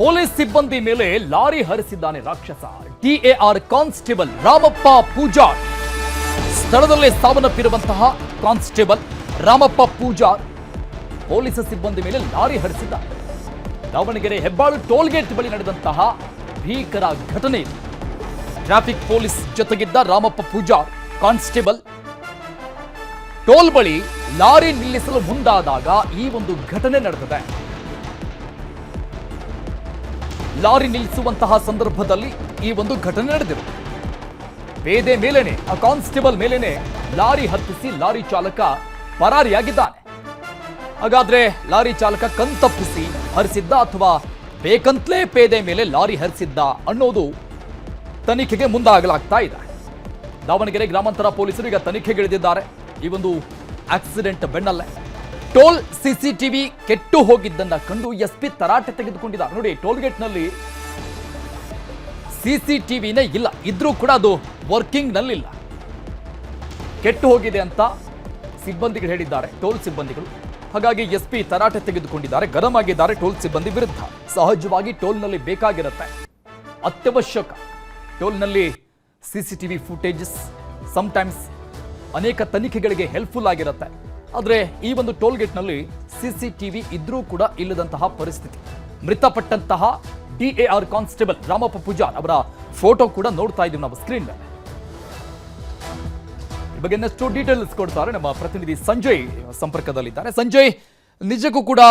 Police ಸಿಬ್ಬಂದಿ ಮೇಲೆ lorry ಹರಿಸಿದ್ದಾನೆ ರಾಕ್ಷಸ. TAR constable Ramappa Pujar. ಸ್ಥಳದಲ್ಲೇ ಸಾವನ್ನಪ್ಪಿರುವಂತಹ ಕಾನ್ಸ್ಟೇಬಲ್ ರಾಮಪ್ಪ ಪೂಜಾರ್ ಪೊಲೀಸ್ ಸಿಬ್ಬಂದಿ ಮೇಲೆ ಲಾರಿ ಹರಿಸಿದ್ದಾರೆ ದಾವಣಗೆರೆ ಹೆಬ್ಬಾಳು ಟೋಲ್ಗೇಟ್ ಬಳಿ ನಡೆದಂತಹ ಭೀಕರ ಘಟನೆ. ಟ್ರಾಫಿಕ್ ಪೊಲೀಸ್ ಜೊತೆಗಿದ್ದ ರಾಮಪ್ಪ ಪೂಜಾರ್, ಕಾನ್ಸ್ಟೇಬಲ್ ಟೋಲ್ ಬಳಿ ಲಾರಿ ನಿಲ್ಲಿಸಲು ಮುಂದಾದಾಗ ಈ ಒಂದು ಘಟನೆ ನಡೆದಿದೆ. ಲಾರಿ ನಿಲ್ಲಿಸುವಂತಹ ಸಂದರ್ಭದಲ್ಲಿ ಈ ಒಂದು ಘಟನೆ ನಡೆದಿದೆ. ಪೇದೆ ಮೇಲೇನೆ ಆ ಕಾನ್ಸ್ಟೇಬಲ್ ಮೇಲೇನೆ ಲಾರಿ ಹತ್ತಿಸಿ ಲಾರಿ ಚಾಲಕ ಪರಾರಿಯಾಗಿದ್ದಾನೆ. ಹಾಗಾದ್ರೆ ಲಾರಿ ಚಾಲಕ ಕಂತಪ್ಪಿಸಿ ಹರಿಸಿದ್ದ ಅಥವಾ ಬೇಕಂತಲೇ ಪೇದೆ ಮೇಲೆ ಲಾರಿ ಹರಿಸಿದ್ದ ಅನ್ನೋದು ತನಿಖೆಗೆ ಮುಂದಾಗಲಾಗ್ತಾ ಇದೆ. ದಾವಣಗೆರೆ ಗ್ರಾಮಾಂತರ ಪೊಲೀಸರು ಈಗ ತನಿಖೆಗಿಳಿದಿದ್ದಾರೆ ಈ ಒಂದು ಆಕ್ಸಿಡೆಂಟ್ ಬೆನ್ನಲ್ಲೇ. ಟೋಲ್ ಸಿಸಿಟಿವಿ ಕೆಟ್ಟು ಹೋಗಿದ್ದನ್ನ ಕಂಡು ಎಸ್ಪಿ ತರಾಟೆ ತೆಗೆದುಕೊಂಡಿದ್ದಾರೆ. ನೋಡಿ ಟೋಲ್ ಗೇಟ್ನಲ್ಲಿ ಸಿಸಿಟಿವಿನೇ ಇಲ್ಲ. ಇದ್ರೂ ಕೂಡ ಅದು ವರ್ಕಿಂಗ್ ನಲ್ಲಿಲ್ಲ ಕೆಟ್ಟು ಹೋಗಿದೆ ಅಂತ ಸಿಬ್ಬಂದಿಗಳು ಹೇಳಿದ್ದಾರೆ, ಟೋಲ್ ಸಿಬ್ಬಂದಿಗಳು. ಹಾಗಾಗಿ ಎಸ್ಪಿ ತರಾಟೆ ತೆಗೆದುಕೊಂಡಿದ್ದಾರೆ ಗರಂ ಆಗಿದ್ದಾರೆ ಟೋಲ್ ಸಿಬ್ಬಂದಿ ವಿರುದ್ಧ. ಸಹಜವಾಗಿ ಟೋಲ್ನಲ್ಲಿ ಬೇಕಾಗಿರುತ್ತೆ. ಅತ್ಯವಶ್ಯಕ. ಟೋಲ್ನಲ್ಲಿ ಸಿಸಿಟಿವಿ ಫುಟೇಜಸ್ ಸಮಟೈಮ್ಸ್ ಅನೇಕ ತನಿಖೆಗಳಿಗೆ ಹೆಲ್ಪ್ಫುಲ್ ಆಗಿರುತ್ತೆ. ಆದರೆ ಈ ಒಂದು ಟೋಲ್ ಗೇಟ್ನಲ್ಲಿ ಸಿಸಿಟಿವಿ ಇದ್ರೂ ಕೂಡ ಇಲ್ಲದಂತಹ ಪರಿಸ್ಥಿತಿ. ಮೃತಪಟ್ಟಂತಹ ಡಿಎಆರ್ ಕಾನ್ಸ್ಟೇಬಲ್ ರಾಮಪ್ಪ ಪೂಜಾರ್ ಅವರ ಫೋಟೋ ಕೂಡ ನೋಡ್ತಾ ಇದ್ದೀವಿ ನಾವು ಸ್ಕ್ರೀನ್ ಮೇಲೆ. ಈ ಬಗ್ಗೆ ಇನ್ನಷ್ಟು ಡೀಟೇಲ್ಸ್ ಕೊಡ್ತಾರೆ ನಮ್ಮ ಪ್ರತಿನಿಧಿ ಸಂಜಯ್ ಸಂಪರ್ಕದಲ್ಲಿದ್ದಾರೆ. ಸಂಜಯ್ ನಿಜಕ್ಕೂ ಕೂಡ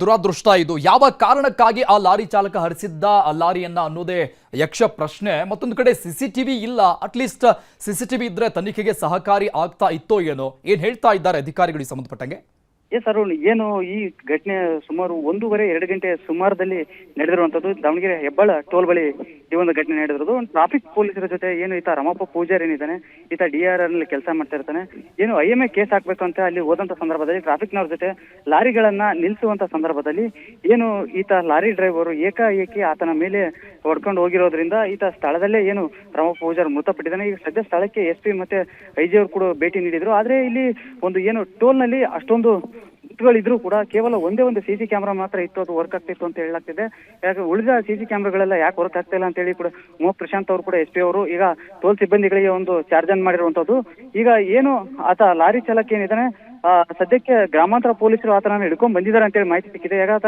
ದುರಾದೃಷ್ಟ ಇದು. ಯಾವ ಕಾರಣಕ್ಕಾಗಿ ಆ ಲಾರಿ ಚಾಲಕ ಹರಿಸಿದ್ದ ಆ ಲಾರಿಯನ್ನ ಅನ್ನೋದೇ ಯಕ್ಷ ಪ್ರಶ್ನೆ. ಮತ್ತೊಂದು ಕಡೆ ಸಿಸಿಟಿವಿ ಇಲ್ಲ. ಅಟ್ಲೀಸ್ಟ್ ಸಿಸಿಟಿವಿ ಇದ್ರೆ ತನಿಖೆಗೆ ಸಹಕಾರಿ ಆಗ್ತಾ ಇತ್ತೋ ಏನೋ. ಏನ್ ಹೇಳ್ತಾ ಇದ್ದಾರೆ ಅಧಿಕಾರಿಗಳಿಗೆ ಸಂಬಂಧಪಟ್ಟಂಗೆ? ಎಸ್ ಅರುಣ್ ಏನು ಈ ಘಟನೆ ಸುಮಾರು ಒಂದೂವರೆ, ಎರಡು ಗಂಟೆ ಸುಮಾರದಲ್ಲಿ ನಡೆದಿರುವಂತದ್ದು ದಾವಣಗೆರೆ ಹೆಬ್ಬಾಳ ಟೋಲ್ ಬಳಿ ಈ ಒಂದು ಘಟನೆ ನಡೆದಿರೋದು. ಟ್ರಾಫಿಕ್ ಪೊಲೀಸರ ಜೊತೆ ಏನು ಈತ ರಮಪ್ಪ ಪೂಜಾರಿ ಏನಿದ್ದಾನೆ, ಈತ ಡಿ ಆರ್ನಲ್ಲಿ ಕೆಲಸ ಮಾಡ್ತಾ ಇರ್ತಾನೆ ಏನು ಐ ಎಂ ಎ ಕೇಸ್ ಹಾಕ್ಬೇಕು ಅಂತ ಅಲ್ಲಿ ಹೋದಂತ ಸಂದರ್ಭದಲ್ಲಿ ಟ್ರಾಫಿಕ್ನವ್ರ ಜೊತೆ ಲಾರಿಗಳನ್ನ ನಿಲ್ಲಿಸುವಂತ ಸಂದರ್ಭದಲ್ಲಿ ಏನು ಈತ ಲಾರಿ ಡ್ರೈವರು ಏಕಾಏಕಿ ಆತನ ಮೇಲೆ ಹೊಡ್ಕೊಂಡು ಹೋಗಿರೋದ್ರಿಂದ ಈತ ಸ್ಥಳದಲ್ಲೇ ಏನು ರಮಪ್ಪ ಪೂಜಾರ್ ಮೃತಪಟ್ಟಿದ್ದಾನೆ. ಈಗ ಸದ್ಯ ಸ್ಥಳಕ್ಕೆ ಎಸ್ ಪಿ ಮತ್ತೆ ಐ ಜಿ ಅವರು ಕೂಡ ಭೇಟಿ ನೀಡಿದ್ರು. ಆದ್ರೆ ಇಲ್ಲಿ ಒಂದು ಏನು ಟೋಲ್ನಲ್ಲಿ ಅಷ್ಟೊಂದು ಇದ್ರು ಕೂಡ ಕೇವಲ ಒಂದೇ ಒಂದು ಸಿ ಕ್ಯಾಮ್ರಾ ಮಾತ್ರ ಇತ್ತು, ಅದು ವರ್ಕ್ ಆಗ್ತಿತ್ತು ಅಂತ ಹೇಳಲಾಗ್ತಿದೆ. ಯಾಕೆ ಉಳಿದ ಸಿ ಸಿ ಕ್ಯಾಮ್ರಾಗಳೆಲ್ಲ ಯಾಕೆ ವರ್ಕ್ ಆಗ್ತಾ ಇಲ್ಲ ಅಂತ ಹೇಳಿ ಕೂಡ ಮೋ ಪ್ರಶಾಂತ್ ಅವರು ಕೂಡ ಎಸ್ ಪಿ ಅವರು ಈಗ ಟೋಲ್ ಸಿಬ್ಬಂದಿಗಳಿಗೆ ಒಂದು ಚಾರ್ಜ್ ಅನ್ ಮಾಡಿರುವಂತದ್ದು ಈಗ ಏನು ಆತ ಲಾರಿ ಚಾಲಕ ಏನಿದ್ದಾನೆ ಸದ್ಯಕ್ಕೆ ಗ್ರಾಮಾಂತರ ಪೊಲೀಸರು ಆತನನ್ನು ಹಿಡ್ಕೊಂಡ್ ಬಂದಿದ್ದಾರೆ ಅಂತ ಹೇಳಿ ಮಾಹಿತಿ ಸಿಕ್ಕಿದೆ. ಆತ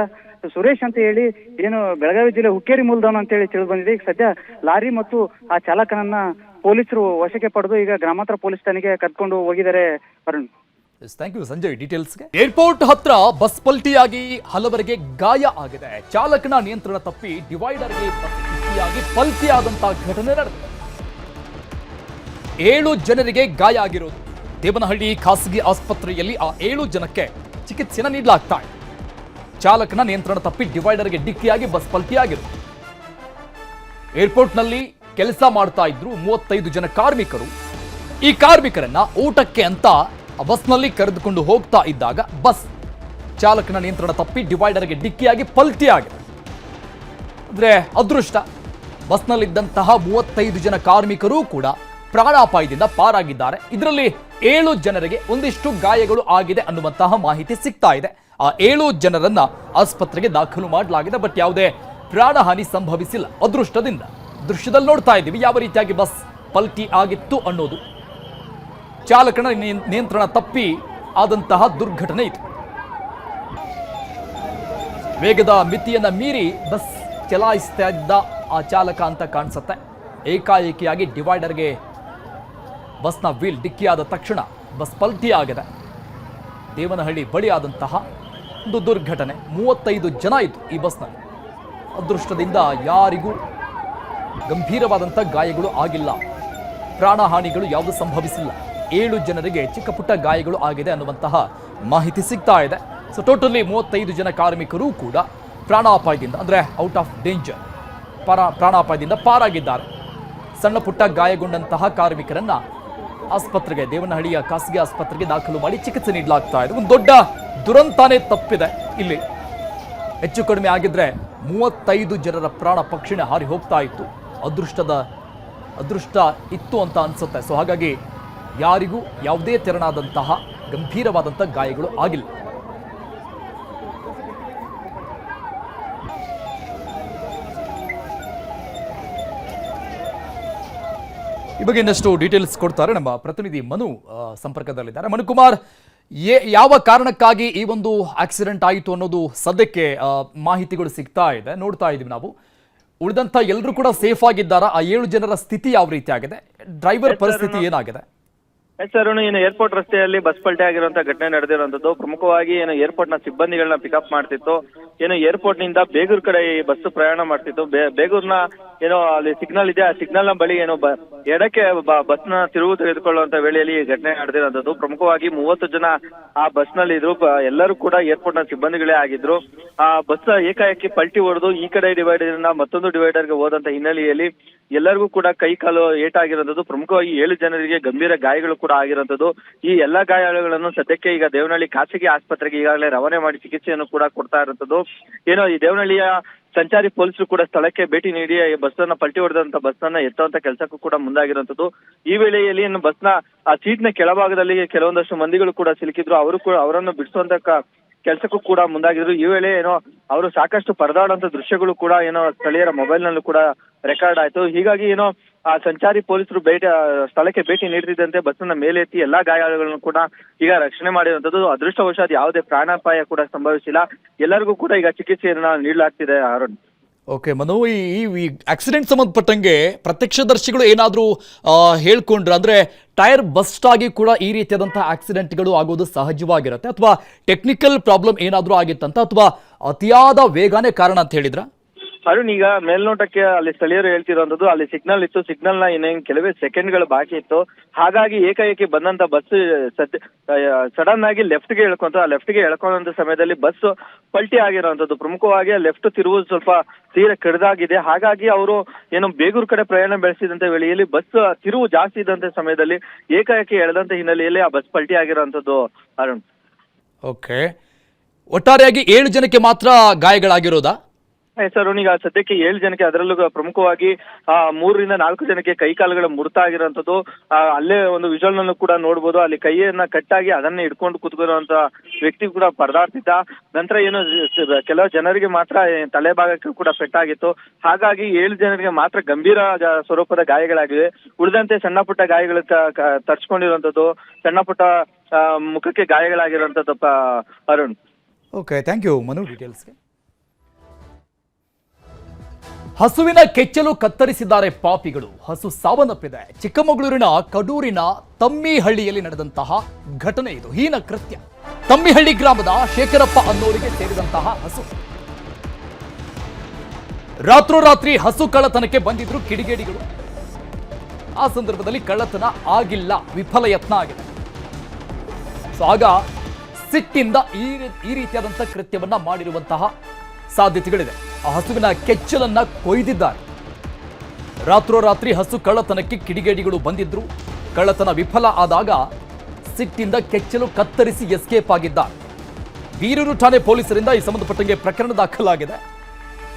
ಸುರೇಶ್ ಅಂತ ಹೇಳಿ, ಏನು ಬೆಳಗಾವಿ ಜಿಲ್ಲೆ ಹುಕ್ಕೇರಿ ಮೂಲದವನು ಅಂತ ಹೇಳಿ ತಿಳಿದು ಬಂದಿದೆ. ಈಗ ಸದ್ಯ ಲಾರಿ ಮತ್ತು ಆ ಚಾಲಕನನ್ನ ಪೊಲೀಸರು ವಶಕ್ಕೆ ಪಡೆದು ಈಗ ಗ್ರಾಮಾಂತರ ಪೊಲೀಸ್ ಠಾಣೆಗೆ ಕರ್ಕೊಂಡು ಹೋಗಿದ್ದಾರೆ ಅರುಣ್. ಥ್ಯಾಂಕ್ ಯು ಸಂಜಯ್ ಡೀಟೇಲ್ಸ್ಗೆ ಏರ್ಪೋರ್ಟ್ ಹತ್ರ ಬಸ್ ಪಲ್ಟಿಯಾಗಿ ಹಲವರಿಗೆ ಗಾಯ ಆಗಿದೆ. ಚಾಲಕನ ನಿಯಂತ್ರಣ ತಪ್ಪಿ ಡಿವೈಡರ್ಗೆ ಪಲ್ಟಿ ಪಲ್ಟಿಯಾದಂತಹ ಘಟನೆ ನಡೆದಿದೆ. ಏಳು ಜನರಿಗೆ ಗಾಯ ಆಗಿರೋದು. ದೇವನಹಳ್ಳಿ ಖಾಸಗಿ ಆಸ್ಪತ್ರೆಯಲ್ಲಿ ಆ ಏಳು ಜನಕ್ಕೆ ಚಿಕಿತ್ಸೆನ ನೀಡಲಾಗ್ತಾ ಇದೆ. ಚಾಲಕನ ನಿಯಂತ್ರಣ ತಪ್ಪಿ ಡಿವೈಡರ್ಗೆ ಡಿಕ್ಕಿಯಾಗಿ ಬಸ್ ಪಲ್ಟಿಯಾಗಿರೋದು. ಏರ್ಪೋರ್ಟ್ನಲ್ಲಿ ಕೆಲಸ ಮಾಡ್ತಾ ಇದ್ರು ಮೂವತ್ತೈದು ಜನ ಕಾರ್ಮಿಕರು. ಈ ಕಾರ್ಮಿಕರನ್ನ ಊಟಕ್ಕೆ ಅಂತ ಬಸ್ನಲ್ಲಿ ಕರೆದುಕೊಂಡು ಹೋಗ್ತಾ ಇದ್ದಾಗ ಬಸ್ ಚಾಲಕನ ನಿಯಂತ್ರಣ ತಪ್ಪಿ ಡಿವೈಡರ್ಗೆ ಡಿಕ್ಕಿಯಾಗಿ ಪಲ್ಟಿ ಆಗಿದೆ ಅಂದ್ರೆ ಅದೃಷ್ಟ. ಬಸ್ನಲ್ಲಿದ್ದಂತಹ ಮೂವತ್ತೈದು ಜನ ಕಾರ್ಮಿಕರು ಕೂಡ ಪ್ರಾಣಾಪಾಯದಿಂದ ಪಾರಾಗಿದ್ದಾರೆ. ಇದರಲ್ಲಿ ಏಳು ಜನರಿಗೆ ಒಂದಿಷ್ಟು ಗಾಯಗಳು ಆಗಿದೆ ಅನ್ನುವಂತಹ ಮಾಹಿತಿ ಸಿಗ್ತಾ ಇದೆ. ಆ ಏಳು ಜನರನ್ನ ಆಸ್ಪತ್ರೆಗೆ ದಾಖಲು ಮಾಡಲಾಗಿದೆ. ಬಟ್ ಯಾವುದೇ ಪ್ರಾಣಹಾನಿ ಸಂಭವಿಸಿಲ್ಲ. ಅದೃಷ್ಟದಿಂದ ದೃಶ್ಯದಲ್ಲಿ ನೋಡ್ತಾ ಇದ್ದೀವಿ. ಯಾವ ರೀತಿಯಾಗಿ ಬಸ್ ಪಲ್ಟಿ ಆಗಿತ್ತು ಅನ್ನೋದು. ಚಾಲಕನ ನಿಯ- ನಿಯಂತ್ರಣ ತಪ್ಪಿ ಆದಂತಹ ದುರ್ಘಟನೆ ಇತ್ತು ವೇಗದ ಮಿತಿಯನ್ನ ಮೀರಿ ಬಸ್ ಚಲಾಯಿಸ್ತಾ ಇದ್ದ ಆ ಚಾಲಕ ಅಂತ ಕಾಣಿಸುತ್ತೆ. ಏಕಾಏಕಿಯಾಗಿ ಡಿವೈಡರ್ಗೆ ಬಸ್ನ ವೀಲ್ ಡಿಕ್ಕಿಯಾದ ತಕ್ಷಣ ಬಸ್ ಪಲ್ಟಿ ಆಗಿದೆ. ದೇವನಹಳ್ಳಿ ಬಳಿ ಆದಂತಹ ಒಂದು ದುರ್ಘಟನೆ. ಮೂವತ್ತೈದು ಜನ ಇತ್ತು ಈ ಬಸ್ನಲ್ಲಿ. ಅದೃಷ್ಟದಿಂದ ಯಾರಿಗೂ ಗಂಭೀರವಾದಂಥ ಗಾಯಗಳು ಆಗಿಲ್ಲ. ಪ್ರಾಣಹಾನಿಗಳು ಯಾವುದೂ ಸಂಭವಿಸಿಲ್ಲ. ಏಳು ಜನರಿಗೆ ಚಿಕ್ಕ ಪುಟ್ಟ ಗಾಯಗಳು ಆಗಿದೆ ಅನ್ನುವಂತಹ ಮಾಹಿತಿ ಸಿಗ್ತಾ ಇದೆ. ಸೊ ಟೋಟಲಿ ಮೂವತ್ತೈದು ಜನ ಕಾರ್ಮಿಕರು ಕೂಡ ಪ್ರಾಣಾಪಾಯದಿಂದ, ಅಂದರೆ ಔಟ್ ಆಫ್ ಡೇಂಜರ್ ಪರ, ಪ್ರಾಣಾಪಾಯದಿಂದ ಪಾರಾಗಿದ್ದಾರೆ. ಸಣ್ಣ ಪುಟ್ಟ ಗಾಯಗೊಂಡಂತಹ ಕಾರ್ಮಿಕರನ್ನು ಆಸ್ಪತ್ರೆಗೆ, ದೇವನಹಳ್ಳಿಯ ಖಾಸಗಿ ಆಸ್ಪತ್ರೆಗೆ ದಾಖಲು ಮಾಡಿ ಚಿಕಿತ್ಸೆ ನೀಡಲಾಗ್ತಾ ಇದೆ. ಒಂದು ದೊಡ್ಡ ದುರಂತಾನೇ ತಪ್ಪಿದೆ ಇಲ್ಲಿ. ಹೆಚ್ಚು ಕಡಿಮೆ ಆಗಿದ್ರೆ ಮೂವತ್ತೈದು ಜನರ ಪ್ರಾಣ ಪಕ್ಷಿಣೆ ಹಾರಿ ಹೋಗ್ತಾ ಇತ್ತು. ಅದೃಷ್ಟದ, ಅದೃಷ್ಟ ಇತ್ತು ಅಂತ ಅನ್ಸುತ್ತೆ. ಸೊ ಹಾಗಾಗಿ ಯಾರಿಗೂ ಯಾವುದೇ ತೆರನಾದಂತಹ ಗಂಭೀರವಾದಂಥ ಗಾಯಗಳು ಆಗಿಲ್ಲ. ಈ ಬಗ್ಗೆ ಇನ್ನಷ್ಟು ಡೀಟೇಲ್ಸ್ ಕೊಡ್ತಾರೆ ನಮ್ಮ ಪ್ರತಿನಿಧಿ ಮನು ಸಂಪರ್ಕದಲ್ಲಿದ್ದಾರೆ. ಮನುಕುಮಾರ್ ಯಾವ ಕಾರಣಕ್ಕಾಗಿ ಈ ಒಂದು ಆಕ್ಸಿಡೆಂಟ್ ಆಯಿತು ಅನ್ನೋದು ಸದ್ಯಕ್ಕೆ ಮಾಹಿತಿಗಳು ಸಿಗ್ತಾ ಇದೆ. ನೋಡ್ತಾ ಇದೀವಿ ನಾವು. ಉಳಿದಂಥ ಎಲ್ಲರೂ ಕೂಡ ಸೇಫ್ ಆಗಿದ್ದಾರಾ? ಆ ಏಳು ಜನರ ಸ್ಥಿತಿ ಯಾವ ರೀತಿ ಆಗಿದೆ? ಡ್ರೈವರ್ ಪರಿಸ್ಥಿತಿ ಏನಾಗಿದೆ? ಎಸ್ ಸರ್ ಏನು ಏರ್ಪೋರ್ಟ್ ರಸ್ತೆಯಲ್ಲಿ ಬಸ್ ಪಲ್ಟೆ ಆಗಿರುವಂತ ಘಟನೆ ನಡೆದಿರುವಂತದ್ದು ಪ್ರಮುಖವಾಗಿ ಏನು ಏರ್ಪೋರ್ಟ್ನ ಸಿಬ್ಬಂದಿಗಳನ್ನ ಪಿಕಪ್ ಮಾಡ್ತಿತ್ತು. ಏನು ಏರ್ಪೋರ್ಟ್ನಿಂದ ಬೇಗೂರ್ ಕಡೆ ಈ ಬಸ್ ಪ್ರಯಾಣ ಮಾಡ್ತಿತ್ತು. ಬೇಗೂರ್ನ ಏನೋ ಅಲ್ಲಿ ಸಿಗ್ನಲ್ ಇದೆ. ಆ ಸಿಗ್ನಲ್ನ ಬಳಿ ಏನೋ ಎಡಕ್ಕೆ ಬಸ್ನ ತಿರುವು ತೆಗೆದುಕೊಳ್ಳುವಂತ ವೇಳೆಯಲ್ಲಿ ಈ ಘಟನೆ ನಡೆದಿರುವಂತದ್ದು ಪ್ರಮುಖವಾಗಿ ಮೂವತ್ತು ಜನ ಆ ಬಸ್ನಲ್ಲಿ ಇದ್ರು. ಎಲ್ಲರೂ ಕೂಡ ಏರ್ಪೋರ್ಟ್ನ ಸಿಬ್ಬಂದಿಗಳೇ ಆಗಿದ್ರು. ಆ ಬಸ್ ಏಕಾಏಕಿ ಪಲ್ಟಿ ಹೊಡೆದು ಈ ಕಡೆ ಡಿವೈಡರ್ನ ಮತ್ತೊಂದು ಡಿವೈಡರ್ಗೆ ಹೋದಂತ ಹಿನ್ನೆಲೆಯಲ್ಲಿ ಎಲ್ಲರಿಗೂ ಕೂಡ ಕೈ ಕಾಲು ಏಟಾಗಿರುವಂತದ್ದು ಪ್ರಮುಖವಾಗಿ ಏಳು ಜನರಿಗೆ ಗಂಭೀರ ಗಾಯಗಳು ಕೂಡ ಆಗಿರುವಂತದ್ದು ಈ ಎಲ್ಲಾ ಗಾಯಗಳನ್ನು ಸದ್ಯಕ್ಕೆ ಈಗ ದೇವನಹಳ್ಳಿ ಖಾಸಗಿ ಆಸ್ಪತ್ರೆಗೆ ಈಗಾಗಲೇ ರವಾನೆ ಮಾಡಿ ಚಿಕಿತ್ಸೆಯನ್ನು ಕೂಡ ಕೊಡ್ತಾ ಇರುವಂತದ್ದು ಏನೋ ಈ ದೇವನಹಳ್ಳಿಯ ಸಂಚಾರಿ ಪೊಲೀಸರು ಕೂಡ ಸ್ಥಳಕ್ಕೆ ಭೇಟಿ ನೀಡಿ ಈ ಬಸ್ ಅನ್ನ ಪಲ್ಟಿ ಹೊಡೆದಂತ ಬಸ್ ಅನ್ನ ಎತ್ತುವಂತ ಕೆಲಸಕ್ಕೂ ಕೂಡ ಮುಂದಾಗಿರುವಂತದ್ದು ಈ ವೇಳೆಯಲ್ಲಿ ಏನು ಬಸ್ನ ಆ ಸೀಟ್ನ ಕೆಳಭಾಗದಲ್ಲಿ ಕೆಲವೊಂದಷ್ಟು ಮಂದಿಗಳು ಕೂಡ ಸಿಲುಕಿದ್ರು. ಅವರು ಕೂಡ ಅವರನ್ನು ಬಿಡಿಸುವಂತ ಕೆಲಸಕ್ಕೂ ಕೂಡ ಮುಂದಾಗಿದ್ರು. ಈ ವೇಳೆ ಏನೋ ಅವರು ಸಾಕಷ್ಟು ಪರದಾಡುವಂತ ದೃಶ್ಯಗಳು ಕೂಡ ಏನೋ ಸ್ಥಳೀಯರ ಮೊಬೈಲ್ ನಲ್ಲೂ ಕೂಡ ರೆಕಾರ್ಡ್ ಆಯ್ತು. ಹೀಗಾಗಿ ಏನೋ ಆ ಸಂಚಾರಿ ಪೊಲೀಸರು ಭೇಟಿ ಸ್ಥಳಕ್ಕೆ ಭೇಟಿ ನೀಡುತ್ತಿದ್ದಂತೆ ಬಸ್ನ ಮೇಲೆ ಎತ್ತಿ ಎಲ್ಲಾ ಗಾಯಾಳುಗಳನ್ನು ಕೂಡ ಈಗ ರಕ್ಷಣೆ ಮಾಡಿರುವಂತದ್ದು ಅದೃಷ್ಟವಶಾತ್ ಯಾವುದೇ ಪ್ರಾಣಾಪಾಯ ಕೂಡ ಸಂಭವಿಸಿಲ್ಲ. ಎಲ್ಲರಿಗೂ ಕೂಡ ಈಗ ಚಿಕಿತ್ಸೆಯನ್ನ ನೀಡಲಾಗ್ತಿದೆ, ಅರುಣ್. ಓಕೆ ಮನು ಈ ಆಕ್ಸಿಡೆಂಟ್ ಸಂಬಂಧಪಟ್ಟಂಗೆ ಪ್ರತ್ಯಕ್ಷದರ್ಶಿಗಳು ಏನಾದರೂ ಹೇಳ್ಕೊಂಡ್ರೆ ಅಂದರೆ ಟೈರ್ ಬಸ್ಟ್ ಆಗಿ ಕೂಡ ಈ ರೀತಿಯಾದಂಥ ಆಕ್ಸಿಡೆಂಟ್ಗಳು ಆಗೋದು ಸಹಜವಾಗಿರುತ್ತೆ ಅಥವಾ ಟೆಕ್ನಿಕಲ್ ಪ್ರಾಬ್ಲಮ್ ಏನಾದರೂ ಆಗಿತ್ತಂತ ಅಥವಾ ಅತಿಯಾದ ವೇಗನೇ ಕಾರಣ ಅಂತ ಹೇಳಿದ್ರ? ಅರುಣ್, ಈಗ ಮೇಲ್ನೋಟಕ್ಕೆ ಅಲ್ಲಿ ಸ್ಥಳೀಯರು ಹೇಳ್ತಿರೋದು ಅಲ್ಲಿ ಸಿಗ್ನಲ್ ಇತ್ತು ಸಿಗ್ನಲ್ನ ಇನ್ನೇನು ಕೆಲವೇ ಸೆಕೆಂಡ್ಗಳು ಬಾಕಿ ಇತ್ತು. ಹಾಗಾಗಿ ಏಕಾಏಕಿ ಬಂದಂತ ಬಸ್ ಸಡನ್ ಆಗಿ ಲೆಫ್ಟ್ಗೆ ಎಳ್ಕೊಂತ ಲೆಫ್ಟ್ಗೆ ಎಳ್ಕೊಂಡಂತ ಸಮಯದಲ್ಲಿ ಬಸ್ ಪಲ್ಟಿ ಆಗಿರುವಂತದ್ದು ಪ್ರಮುಖವಾಗಿ ಲೆಫ್ಟ್ ತಿರುವು ಸ್ವಲ್ಪ ತೀರ ಕಡಿದಾಗಿದೆ. ಹಾಗಾಗಿ ಅವರು ಏನು ಬೇಗೂರು ಕಡೆ ಪ್ರಯಾಣ ಬೆಳೆಸಿದಂತ ವೇಳೆಯಲ್ಲಿ ಬಸ್ ತಿರುವು ಜಾಸ್ತಿ ಇದ್ದಂತ ಸಮಯದಲ್ಲಿ ಏಕಾಏಕಿ ಎಳೆದಂತ ಹಿನ್ನೆಲೆಯಲ್ಲಿ ಆ ಬಸ್ ಪಲ್ಟಿ ಆಗಿರುವಂತದ್ದು ಅರುಣ್. ಓಕೆ. ಒಟ್ಟಾರೆಯಾಗಿ ಏಳು ಜನಕ್ಕೆ ಮಾತ್ರ ಗಾಯಗಳಾಗಿರೋದಾ? ಸರ್ ಈಗ ಸದ್ಯಕ್ಕೆ ಏಳು ಜನಕ್ಕೆ ಅದರಲ್ಲೂ ಪ್ರಮುಖವಾಗಿ, ಆ, ಮೂರರಿಂದ ನಾಲ್ಕು ಜನಕ್ಕೆ ಕೈ ಕಾಲುಗಳ ಮುರಿತ ಅಲ್ಲೇ ಒಂದು ವಿಜುವಲ್ ಅನ್ನು ಕೂಡ ನೋಡ್ಬೋದು, ಅಲ್ಲಿ ಕೈಯನ್ನ ಕಟ್ಟಾಗಿ ಅದನ್ನ ಇಟ್ಕೊಂಡು ಕೂತ್ಕೊಳ್ಳುವಂತ ವ್ಯಕ್ತಿ ಕೂಡ ಪರದಾಡ್ತಿದ್ದ. ನಂತರ ಏನು, ಕೆಲವು ಜನರಿಗೆ ಮಾತ್ರ ತಲೆ ಭಾಗಕ್ಕೆ ಕೂಡ ಪೆಟ್ಟಾಗಿತ್ತು ಹಾಗಾಗಿ ಏಳು ಜನರಿಗೆ ಮಾತ್ರ ಗಂಭೀರ ಸ್ವರೂಪದ ಗಾಯಗಳಾಗಿವೆ. ಉಳಿದಂತೆ ಸಣ್ಣ ಪುಟ್ಟ ಗಾಯಗಳು ತರ್ಚ್ಕೊಂಡಿರುವಂತದ್ದು ಸಣ್ಣ ಪುಟ್ಟ ಮುಖಕ್ಕೆ ಗಾಯಗಳಾಗಿರುವಂತದ್ದು Arun. Okay thank you Manu ಡೀಟೇಲ್ಸ್ಗೆ ಹಸುವಿನ ಕೆಚ್ಚಲು ಕತ್ತರಿಸಿದ್ದಾರೆ ಪಾಪಿಗಳು. ಹಸು ಸಾವನ್ನಪ್ಪಿದೆ. ಚಿಕ್ಕಮಗಳೂರಿನ ಕಡೂರಿನ ತಮ್ಮಿಹಳ್ಳಿಯಲ್ಲಿ ನಡೆದಂತಹ ಘಟನೆ ಇದು. ಹೀನ ಕೃತ್ಯ. ತಮ್ಮಿಹಳ್ಳಿ ಗ್ರಾಮದ ಶೇಖರಪ್ಪ ಅನ್ನೋರಿಗೆ ಸೇರಿದಂತಹ ಹಸು. ರಾತ್ರೋರಾತ್ರಿ ಹಸು ಕಳ್ಳತನಕ್ಕೆ ಬಂದಿದ್ರು ಕಿಡಿಗೇಡಿಗಳು. ಆ ಸಂದರ್ಭದಲ್ಲಿ ಕಳ್ಳತನ ಆಗಿಲ್ಲ. ವಿಫಲ ಯತ್ನ ಆಗಿದೆ. ಸೊ ಆಗ ಸಿಟ್ಟಿಂದ ಈ ರೀತಿಯಾದಂತಹ ಕೃತ್ಯವನ್ನ ಮಾಡಿರುವಂತಹ ಸಾಧ್ಯತೆಗಳಿದೆ. ಆ ಹಸುವಿನ ಕೆಚ್ಚಲನ್ನ ಕೊಯ್ದಿದ್ದಾರೆ. ರಾತ್ರೋರಾತ್ರಿ ಹಸು ಕಳ್ಳತನಕ್ಕೆ ಕಿಡಿಗೇಡಿಗಳು ಬಂದಿದ್ರು. ಕಳ್ಳತನ ವಿಫಲ ಆದಾಗ ಸಿಟ್ಟಿಂದ ಕೆಚ್ಚಲು ಕತ್ತರಿಸಿ ಎಸ್ಕೇಪ್ ಆಗಿದ್ದಾರೆ. ಬೀರೂರು ಠಾಣೆ ಪೊಲೀಸರಿಂದ ಈ ಸಂಬಂಧಪಟ್ಟಂಗೆ ಪ್ರಕರಣ ದಾಖಲಾಗಿದೆ.